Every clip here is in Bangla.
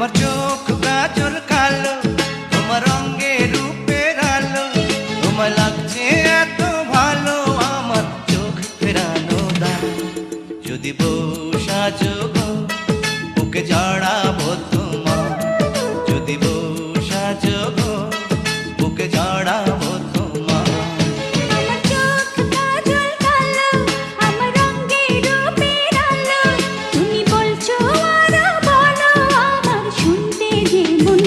তোমার চোখ গাজর কালো, তোমার রঙে রূপের আলো তোমার লাগছে এত ভালো, আমার চোখ ফেরানো দাও যদি বউ সাজো বুকে জড়াবো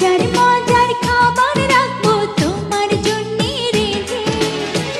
যাবে